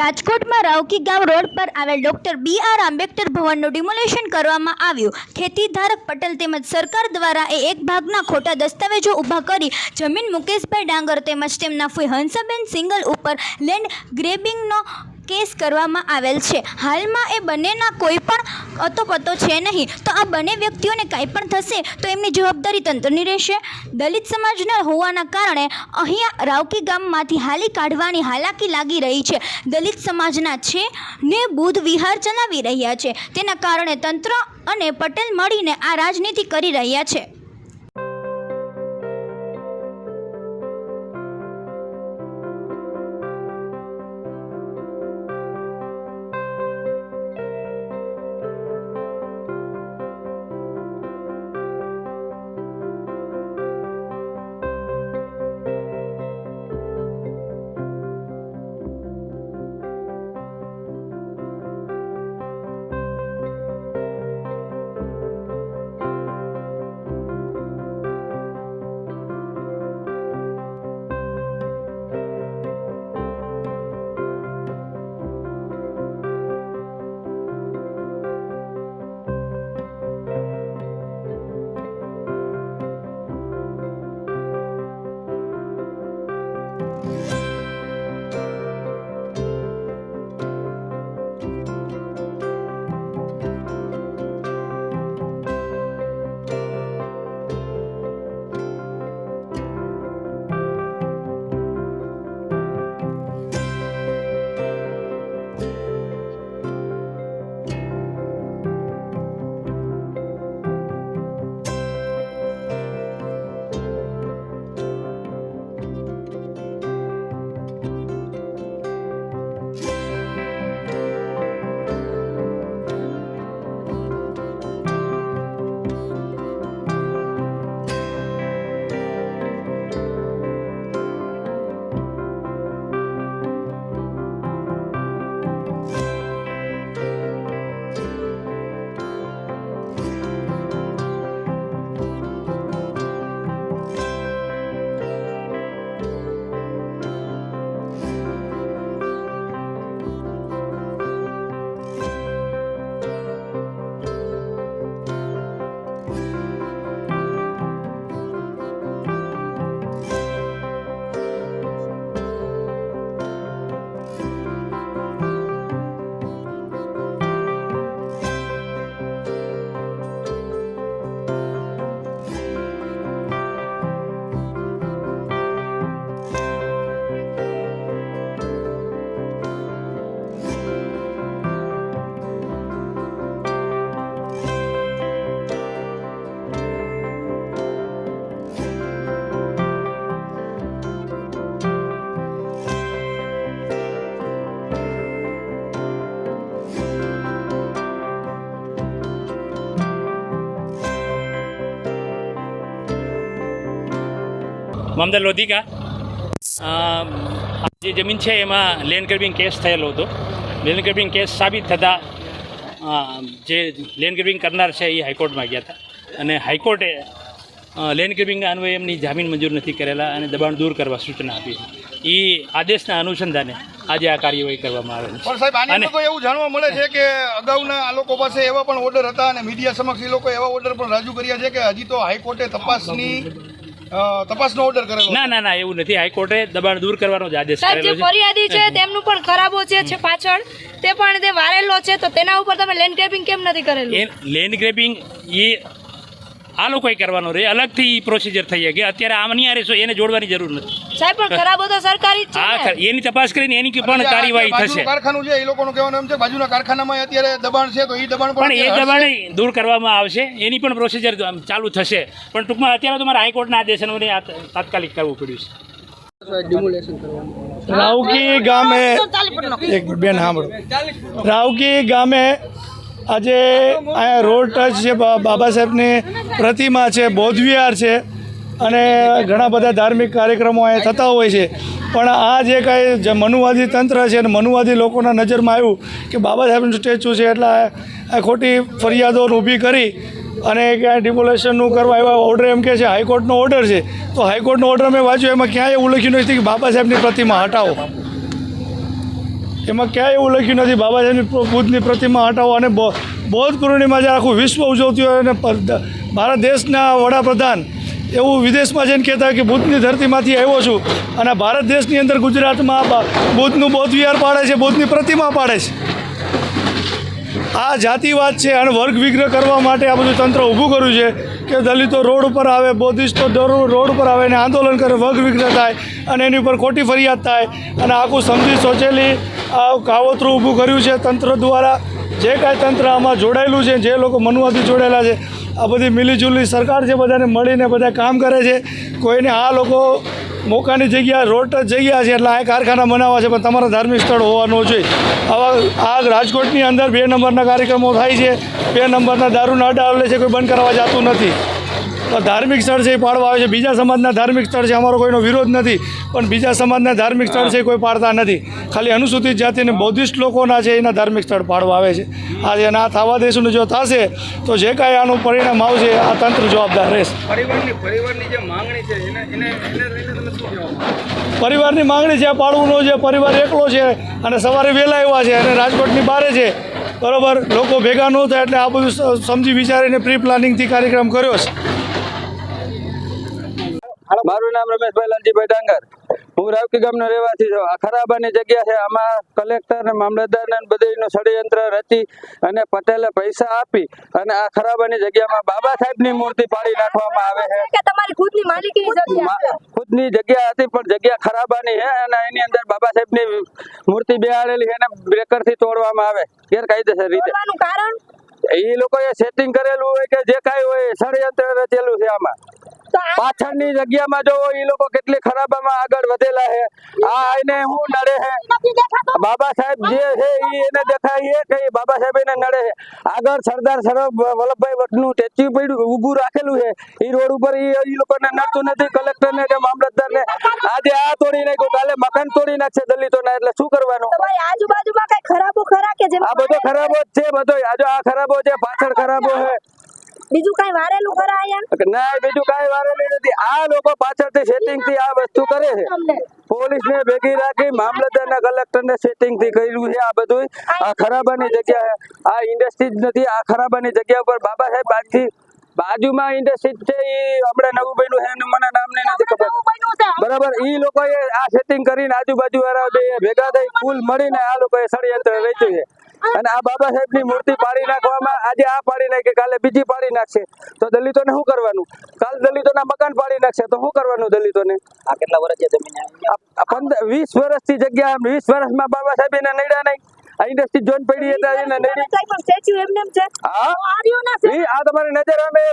રાજકોટમાં રાવકી ગામ રોડ પર આવેલ ડોક્ટર બી આર આંબેડકર ભવનનું ડિમોલેશન કરવામાં આવ્યું. ખેતીધારક પટેલ તેમજ સરકાર દ્વારા એ એક ભાગના ખોટા દસ્તાવેજો ઊભા કરી જમીન મુકેશભાઈ ડાંગર તેમજ તેમના ફૂઈ હંસાબેન સિંગલ ઉપર લેન્ડ ગ્રેબિંગનો કેસ કરવામાં આવેલ છે. હાલમાં એ બંનેના કોઈ પણ અતોપતો છે નહીં. તો આ બંને વ્યક્તિઓને કાંઈ પણ થશે તો એમની જવાબદારી તંત્રની રહેશે. દલિત સમાજના હોવાના કારણે અહીંયા રાવકી ગામમાંથી હાલી કાઢવાની હાલાકી લાગી રહી છે. દલિત સમાજના છે ને બુધ વિહાર ચલાવી રહ્યા છે. તેના કારણે તંત્ર અને પટેલ મળીને આ રાજનીતિ કરી રહ્યા છે. મામદાર લોધિકા. જે જમીન છે એમાં લેન્ડ ગ્રેબિંગ કેસ થયેલો હતો. લેન્ડ ગ્રેબિંગ કેસ સાબિત થતાં જે લેન્ડ ગ્રેબિંગ કરનાર છે એ હાઈકોર્ટમાં ગયા હતા. અને હાઈકોર્ટે લેન્ડ ગ્રેબિંગ અન્વયે એમની જામીન મંજૂર નથી કરેલા અને દબાણ દૂર કરવા સૂચના આપી એ આદેશના અનુસંધાને આજે આ કાર્યવાહી કરવામાં આવે છે. પણ સાહેબ આને તો એવું જાણવા મળે છે કે અગાઉના આ લોકો પાસે એવા પણ ઓર્ડર હતા અને મીડિયા સમક્ષ એ લોકો એવા ઓર્ડર પણ રજૂ કર્યા છે કે હજી તો હાઈકોર્ટે તપાસની તપાસનો ઓર્ડર કરેલો ના ના ના એવું નથી. હાઈકોર્ટે દબાણ દૂર કરવાનો જ આદેશ સાહેબ જે કરેલો છે. ફરિયાદી છે તેમનું પણ ખરાબો જે છે પાછળ. તે પણ તે વારેલો છે તો તેના ઉપર તમે લેન્ડ ગ્રેબિંગ કેમ નથી કરેલું? લેન્ડ ગ્રેબિંગ એ આ લોકોએ કરવાનો રહે અલગથી પ્રોસિજર થઈ શકે. અત્યારે આમની આરે શું એને જોડવાની જરૂર નથી. સાહેબ પણ ખરાબો તો સરકારી જ છે ખ- એની તપાસ કરીને એની પણ કાર્યવાહી થશે. કારખાનું છે એ લોકોનું કહેવાનું એમ છે બાજુના કારખાનામાં અત્યારે દબાણ છે તો એ દબાણ પણ એ દબાણ દૂર કરવામાં આવશે. એની પણ પ્રોસિજર ચાલુ થશે. પણ ટૂંકમાં અત્યારે તો મારા હાઈકોર્ટના આદેશનો તાત્કાલિક કરવું પડ્યું છે. રાવકી ગામે એક બેન સાંભળો. રાવકી ગામે આજે અહીંયા રોડ ટચ છે બાબા સાહેબની પ્રતિમા છે, બોધવિહાર વિહાર છે અને ઘણા બધા ધાર્મિક કાર્યક્રમો અહીંયા થતા હોય છે. પણ આ જે કાંઈ જે મનુવાદી તંત્ર છે અને મનુવાદી લોકોના નજરમાં આવ્યું કે બાબા સાહેબનું સ્ટેચ્યુ છે એટલે આ ખોટી ફરિયાદો ઊભી કરી અને ક્યાંય ડિમોલેશનનું કરવા એવા ઓર્ડર એમ કે છે, હાઈકોર્ટનો ઓર્ડર છે. તો હાઈકોર્ટનો ઓર્ડર મેં વાંચ્યો, એમાં ક્યાંય એવું લખ્યું નથી કે બાબા સાહેબની પ્રતિમા હટાવો. એમાં ક્યાંય એવું લખ્યું નથી, બાબા સાહેબની બુદ્ધની પ્રતિમા હટાવો અને બૌદ્ધ પૂર્ણિમા જે આખું વિશ્વ ઉજવતું હોય અને ભારત દેશના વડાપ્રધાન એવું વિદેશમાં જઈને કહેતા કે બુદ્ધની ધરતીમાંથી આવ્યો છું. અને ભારત દેશની અંદર ગુજરાતમાં બુદ્ધનું બૌદ્ધ વિહાર પાડે છે બુદ્ધની પ્રતિમા પાડે છે. આ જાતિવાદ છે અને વર્ગ વિગ્રહ કરવા માટે આ બધું તંત્ર ઊભું કર્યું છે કે દલિતો રોડ ઉપર આવે, બૌદ્ધિસ્ટો રોડ ઉપર આવે અને આંદોલન કરે, વર્ગ વિગ્રહ થાય અને એની ઉપર ખોટી ફરિયાદ થાય અને આખું સમજી, સોચેલી આ કાવતરું ઊભું કર્યું છે તંત્ર દ્વારા. જે કાંઈ તંત્ર આમાં જોડાયેલું છે, જે લોકો મનુવાથી જોડાયેલા છે, આ બધી મિલીજુલી સરકાર છે, બધાને મળીને બધા કામ કરે છે. કોઈને આ લોકો મોકાની જગ્યા રોડ જ જગ્યા છે, એટલે આ કારખાના બનાવવા છે, પણ તમારા ધાર્મિક સ્થળ હોવાનું જોઈએ. આવા આ રાજકોટની અંદર બે નંબરના કાર્યક્રમો થાય છે, બે નંબરના દારૂના અડ્ડા આવે છે, કોઈ બંધ કરવા જતું નથી. ધાર્મિક સ્થળ છે એ પાડવા આવે છે. બીજા સમાજના ધાર્મિક સ્થળ છે અમારો કોઈનો વિરોધ નથી પણ બીજા સમાજના ધાર્મિક સ્થળ છે એ કોઈ પાડતા નથી. ખાલી અનુસૂચિત જાતિને બૌદ્ધિસ્ટ લોકોના છે એના ધાર્મિક સ્થળ પાડવા આવે છે. આજે આ થવા દેશું જો થશે તો જે કાંઈ આનું પરિણામ આવશે આ તંત્ર જવાબદાર રહેશે. પરિવારની માંગણી છે માંગણી છે પરિવાર એકલો છે અને સવારે વહેલા આવ્યા છે અને રાજકોટની બારે છે. બરોબર? લોકો ભેગા ન થાય એટલે આ બધું સમજી વિચારીને પ્રી પ્લાનિંગથી કાર્યક્રમ કર્યો છે. મારું નામ રમેશભાઈ લાલજીભાઈ ડાંગર. હું રાવકી ગામનો રહેવાસી છું. આ ખરાબાની જગ્યા છે. આમાં કલેક્ટર ને મામલતદાર ને બધીનું ષડયંત્ર રચી અને પટેલે પૈસા આપી અને આ ખરાબાની જગ્યામાં બાબા સાહેબની મૂર્તિ પાડી નાખવામાં આવે છે. તમારી ખુદની માલિકીની જગ્યા ખુદની જગ્યા હતી પણ જગ્યા ખરાબાની છે અને એની અંદર બાબા સાહેબની મૂર્તિ બેહાડેલી છે અને બ્રેકરથી તોડવામાં આવે. ગેરકાયદેસર રીતે. કારણ? એ લોકોએ સેટિંગ કરેલું હોય કે જે કાંઈ હોય ષડયંત્ર રચેલું છે આમાં. પાછળની જગ્યામાં જો એ લોકો કેટલી ખરાબામાં આગળ વધેલા છે. આ આઈને હું નડે છે. બાબા સાહેબ જે છે એને દેખાય છે કે બાબા સાહેબ એને નડે છે. આગળ સરદાર સરોવર વલ્લભભાઈ ભટ્ટનું સ્ટેચ્યુ પડ્યું ઊભું રાખેલું છે. એ રોડ ઉપર એ લોકોને નડતું નથી કલેક્ટર ને કે મામલતદાર ને આજે આ તોડી નાખ્યું કાલે મકાન તોડી નાખશે દલિતોના એટલે શું કરવાનું? આજુબાજુમાં કઈ ખરાબો ખરા કે આ બધો ખરાબો જ છે બધો આજે આ ખરાબો છે પાછળ ખરાબો છે. બીજું કઈ વારેલું ખરા અહીંયા ના બીજું કઈ વારેલું નથી. આ લોકો પાછળથી સેટિંગથી આ વસ્તુ કરે છે. પોલીસ ને ભેગી રાખી મામલતદાર ના કલેક્ટર ને સેટિંગથી કર્યું છે આ બધું આ ખરાબાની જગ્યા આ ઇન્ડસ્ટ્રી જ નથી આ ખરાબાની જગ્યા ઉપર બાબા સાહેબ આજથી બાજુમાં ઇન્ડસ્ટ્રી છે એ હમણાં નવું બન્યું છે મને નામ નહીં નથી ખબર. બરાબર ઈ લોકોએ આ સેટિંગ કરીને આજુબાજુ વાળા ભેગા થઈ કુલ મળીને આ લોકોએ ષડયંત્ર રચ્યું છે. અને આ બાબા સાહેબની મૂર્તિ પાડી નાખવામાં આજે આ પાડી નાખે કાલે બીજી પાડી નાખશે. તો દલિતોને શું કરવાનું? કાલ દલિતોના મકાન પાડી નાખશે તો શું કરવાનું દલિતોને? આ કેટલા વર્ષ પંદર વીસ વર્ષથી જગ્યા વીસ વર્ષમાં બાબા સાહેબ એને નડ્યા નહીં. ઇન્ડસ્ટ્રી પડી હતા એને નડી હા? આ તમારી નજર અમે